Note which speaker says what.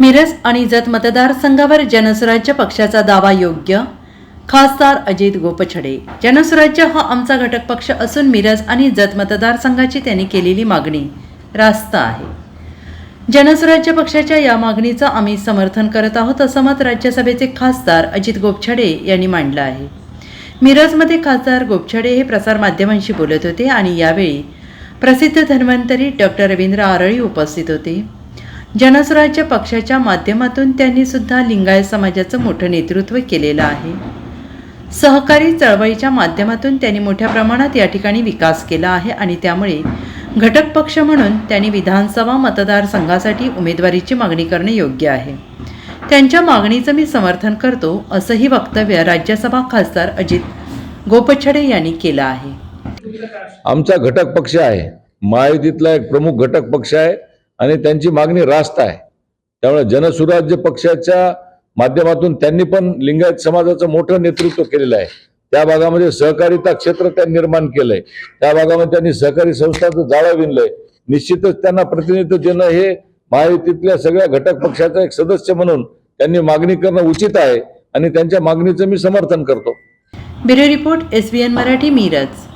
Speaker 1: मिरज आणि जत मतदारसंघावर जनसुराज्य पक्षाचा दावा योग्य? खासदार अजित गोपछडे. जनसुराज्य हा आमचा घटक पक्ष असून मिरज आणि जत मतदारसंघाची त्यांनी केलेली मागणी रास्त आहे. जनसुराज्य पक्षाच्या या मागणीचं आम्ही समर्थन करत आहोत असं मत राज्यसभेचे खासदार अजित गोपछडे यांनी मांडलं आहे. मिरजमध्ये खासदार गोपछडे हे प्रसारमाध्यमांशी बोलत होते आणि यावेळी प्रसिद्ध धन्वंतरी डॉक्टर रवींद्र आरळी उपस्थित होते. जनस्वराज्य पक्षाच्या माध्यमातून त्यांनी सुद्धा लिंगायत समाजाचं मोठं नेतृत्व केलेलं आहे. सहकारी चळवळीच्या माध्यमातून त्यांनी मोठ्या प्रमाणात या ठिकाणी विकास केला आहे आणि त्यामुळे घटक पक्ष म्हणून त्यांनी विधानसभा मतदारसंघासाठी उमेदवारीची मागणी करणे योग्य आहे. त्यांच्या मागणीचं मी समर्थन करतो असंही वक्तव्य राज्यसभा खासदार अजित गोपछडे यांनी केलं आहे.
Speaker 2: आमचा घटक पक्ष आहे. महायुतीतला एक प्रमुख घटक पक्ष आहे. आणि त्यांची मागणी रास्त आहे. त्यामुळे जनसुराज्य पक्षाच्या माध्यमातून त्यांनी पण लिंगायत समाजाचं मोठं नेतृत्व केलेलं आहे. त्या भागामध्ये सहकारिता क्षेत्र त्यांनी निर्माण केलंय. त्या भागामध्ये त्यांनी सहकारी संस्थाचं जाळं विणलंय. निश्चितच त्यांना प्रतिनिधित्व देणं हे महायुतीतल्या सगळ्या घटक पक्षाचा एक सदस्य म्हणून त्यांनी मागणी करणं उचित आहे आणि त्यांच्या मागणीचं मी समर्थन करतो.
Speaker 1: Bureau report S Marathi Miraj.